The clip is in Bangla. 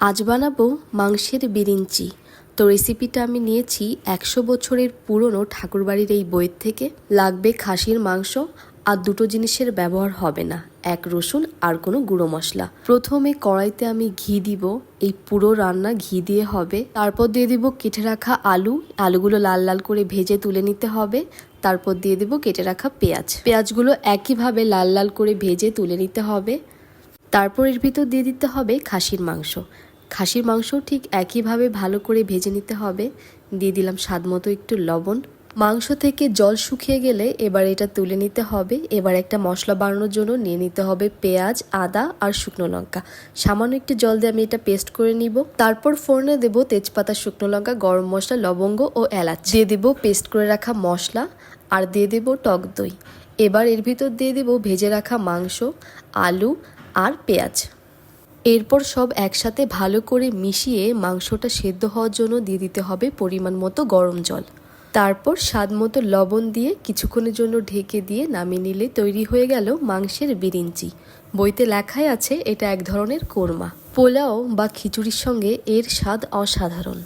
আজ বানাবো মাংসের বিরিঞ্চি। তো রেসিপিটা আমি নিয়েছি একশো বছরের পুরনো ঠাকুরবাড়ির এই বইয়ের থেকে। লাগবে খাসির মাংস, আর দুটো জিনিসের ব্যবহার হবে না, এক রসুন আর কোনো গুঁড়ো মশলা। প্রথমে কড়াইতে আমি ঘি দিব, এই পুরো রান্না ঘি দিয়ে হবে। তারপর দিয়ে দিব কেটে রাখা আলু, আলুগুলো লাল লাল করে ভেজে তুলে নিতে হবে। তারপর দিয়ে দেবো কেটে রাখা পেঁয়াজ। পেঁয়াজগুলো একইভাবে লাল লাল করে ভেজে তুলে নিতে হবে। তারপর এর ভিতর দিয়ে দিতে হবে খাসির মাংস। খাসির মাংস ঠিক একইভাবে ভালো করে ভেজে নিতে হবে। দিয়ে দিলাম স্বাদ মতো একটু লবণ। মাংস থেকে জল শুকিয়ে গেলে এবার এটা তুলে নিতে হবে। এবার একটা মশলা বানানোর জন্য নিয়ে নিতে হবে পেঁয়াজ, আদা আর শুকনো লঙ্কা। সামান্য একটু জল দিয়ে আমি এটা পেস্ট করে নিব। তারপর ফোড়নে দেব তেজপাতা, শুকনো লঙ্কা, গরম মশলা, লবঙ্গ ও এলাচ। দিয়ে দেব পেস্ট করে রাখা মশলা আর দিয়ে দেব টক দই। এবার এর ভিতর দিয়ে দেব ভেজে রাখা মাংস, আলু আর পেঁয়াজ। এরপর সব একসাথে ভালো করে মিশিয়ে মাংসটা সেদ্ধ হওয়ার জন্য দিয়ে দিতে হবে পরিমাণ মতো গরম জল। তারপর স্বাদ মতো লবণ দিয়ে কিছুক্ষণের জন্য ঢেকে দিয়ে নামিয়ে নিলে তৈরি হয়ে গেল মাংসের বিরিঞ্চি। বইতে লেখাই আছে, এটা এক ধরনের কোরমা। পোলাও বা খিচুড়ির সঙ্গে এর স্বাদ অসাধারণ।